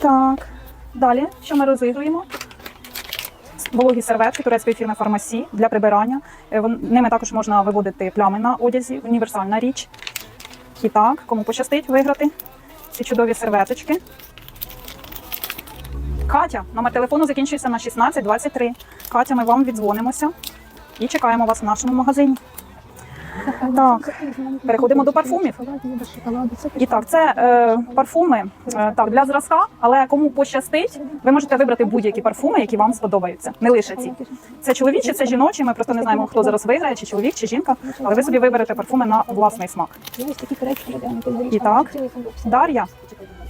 Так. Далі, що ми розігруємо? Вологі серветки турецької фірми Фармасі для прибирання. Е, Ними також можна виводити плями на одязі, універсальна річ. І так, кому пощастить виграти ці чудові серветочки. Катя, номер телефону закінчується на 1623. Катя, ми вам віддзвонимося і чекаємо вас в нашому магазині. Так, переходимо до парфумів. І так, це е, парфуми е, так, для зразка, але кому пощастить, ви можете вибрати будь-які парфуми, які вам сподобаються. Не лише ці. Це чоловічі, це жіночі. Ми просто не знаємо, хто зараз виграє, чи чоловік, чи жінка. Але ви собі виберете парфуми на власний смак. І так, Дар'я.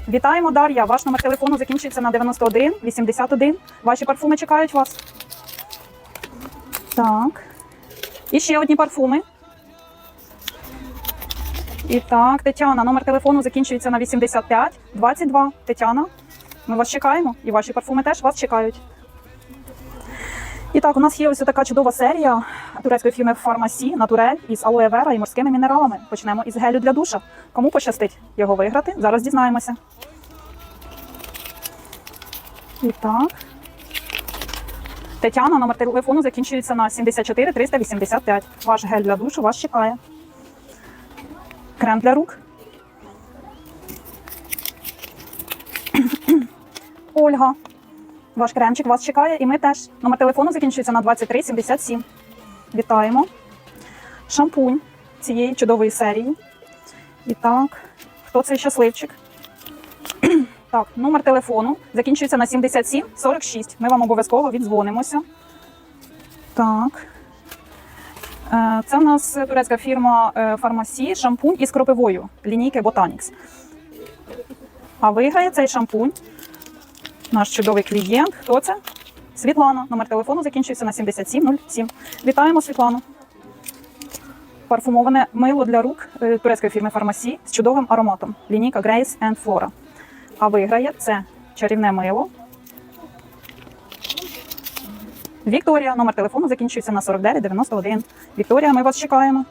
Вітаємо, Дар'я. Ваш номер телефону закінчується на 91 81. Ваші парфуми чекають вас. Так. І ще одні парфуми. І так, Тетяна, номер телефону закінчується на 85 22. Тетяна, ми вас чекаємо, і ваші парфуми теж вас чекають. І так, у нас є ось така чудова серія турецької фірми Фармасі Натурель із алоє вера і морськими мінералами. Почнемо із гелю для душа. Кому пощастить його виграти? Зараз дізнаємося. І так. Тетяна, номер телефону закінчується на 74 385. Ваш гель для душу вас чекає. Крем для рук. Ольга. Ваш кремчик вас чекає, і ми теж. Номер телефону закінчується на 2377. Вітаємо. Шампунь цієї чудової серії. І так, хто цей щасливчик? Так, номер телефону закінчується на 7746. Ми вам обов'язково віддзвонимося. Так. Е, Це в нас турецька фірма е, Фармасі, шампунь із кропивою лінійки Botanix. А виграє цей шампунь наш чудовий клієнт. Хто це? Світлана. Номер телефону закінчується на 7707. Вітаємо Світлану. Парфумоване мило для рук е, турецької фірми Фармасі з чудовим ароматом. Лінійка Grace and Flora. А виграє це чарівне мило. Вікторія, номер телефону закінчується на 4991. Вікторія, ми вас чекаємо.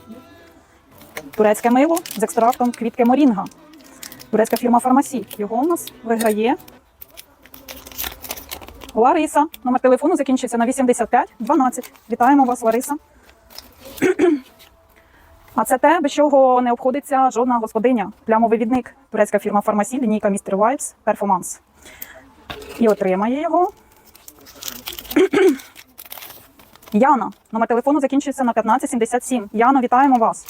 Турецьке мило з екстрактом квітки Морінга. Турецька фірма Фармасі. Його у нас виграє. Лариса. Номер телефону закінчується на 8512. Вітаємо вас, Лариса. А це те, без чого не обходиться жодна господиня. Плямовий Турецька фірма Фармасі, лінійка Mr. Vibes Performance. І отримає його. Яна. Номер телефону закінчується на 1577. Яна, вітаємо вас.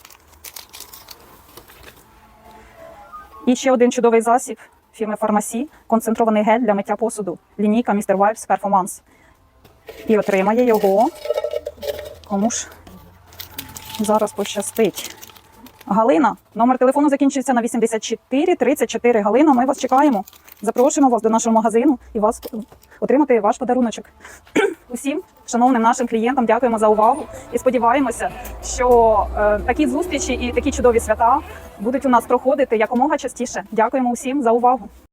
І ще один чудовий засіб фірми Фармасі. Концентрований гель для миття посуду. Лінійка Mr. Vibes Performance. І отримає його. Кому ж зараз пощастить. Галина, номер телефону закінчується на 84 34. Галина, ми вас чекаємо. Запрошуємо вас до нашого магазину і вас отримати ваш подаруночок. Усім шановним нашим клієнтам дякуємо за увагу і сподіваємося, що е, такі зустрічі і такі чудові свята будуть у нас проходити якомога частіше. Дякуємо усім за увагу.